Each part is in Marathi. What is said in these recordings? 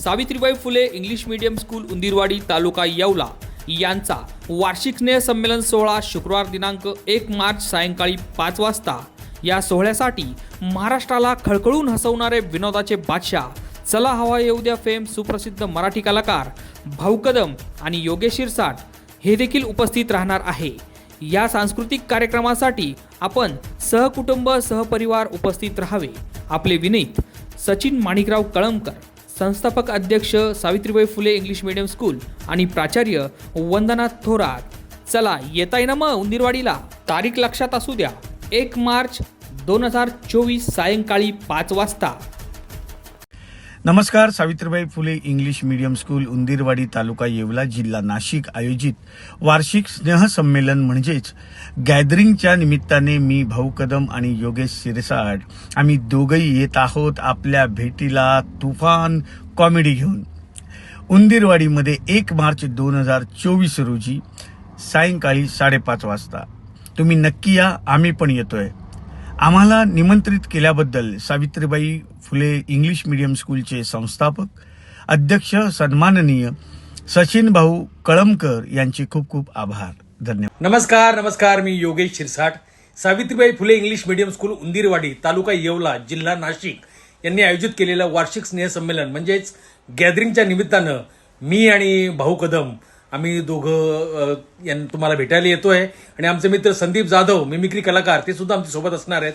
Savitribai Phule English medium school Undirwadi तालुका येवला. यांचा वार्षिक स्नेह संमेलन सोहळा शुक्रवार दिनांक एक मार्च सायंकाळी पाच वाजता. या सोहळ्यासाठी महाराष्ट्राला खळखळून हसवणारे विनोदाचे बादशाह चला हवा येऊ द्या फेम सुप्रसिद्ध मराठी कलाकार भाऊ कदम आणि योगेश शिरसाट हे देखील उपस्थित राहणार आहे. या सांस्कृतिक कार्यक्रमासाठी आपण सहकुटुंब सहपरिवार उपस्थित राहावे. आपले विनीत सचिन माणिकराव कळमकर. संस्थापक अध्यक्ष Savitribai Phule English medium school आणि प्राचार्य वंदना थोरात. चला येता ना मग उंदीरवाडीला? तारीख लक्षात असू द्या. एक मार्च दोन हजार चोवीस सायंकाळी पाच वाजता. नमस्कार Savitribai Phule English medium school Undirwadi तालुका येवला जिल्हा नाशिक आयोजित वार्षिक स्नेहसंमेलन म्हणजेच गॅदरिंगच्या निमित्ताने मी भाऊ कदम आणि योगेश सिरसाट आम्ही दोघंही येत आहोत आपल्या भेटीला तुफान कॉमेडी घेऊन. उंदीरवाडीमध्ये एक मार्च दोन हजार चोवीस रोजी सायंकाळी साडेपाच वाजता. तुम्ही नक्की या आम्ही पण येतोय. आम्हाला निमंत्रित केल्याबद्दल सावित्रीबाई फुले इंग्लिश मीडियम स्कूलचे संस्थापक अध्यक्ष सन्माननीय सचिन भाऊ कळमकर यांचे खूप खूप आभार. धन्यवाद. नमस्कार नमस्कार मी Yogesh Shirsat. Savitribai Phule English medium school Undirwadi तालुका येवला जिल्हा नाशिक यांनी आयोजित केलेलं वार्षिक स्नेहसंमेलन म्हणजेच गॅदरिंगच्या निमित्तानं मी आणि भाऊ कदम आम्ही दोघं यां तुम्हाला भेटायला येतोय. आणि आमचे मित्र संदीप जाधव मिमिक्री कलाकार ते सुद्धा आमच्यासोबत असणार आहेत.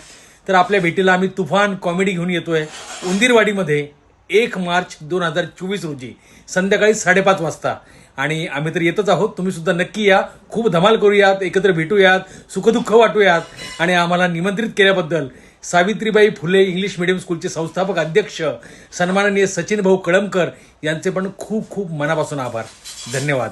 तर आपल्या भेटीला आम्ही तुफान कॉमेडी घेऊन येतोय. उंदीरवाडीमध्ये एक मार्च दोन हजार चोवीस रोजी संध्याकाळी साडेपाच वाजता. आणि आम्ही तर येतच आहोत. तुम्ही सुद्धा नक्की या. खूप धमाल करूयात. एकत्र भेटूयात. सुखदुःख वाटूयात. आणि आम्हाला निमंत्रित केल्याबद्दल सावित्रीबाई फुले इंग्लिश मिडियम स्कूलचे संस्थापक अध्यक्ष सन्माननीय सचिन भाऊ कळमकर यांचे पण खूप खूप मनापासून आभार. धन्यवाद.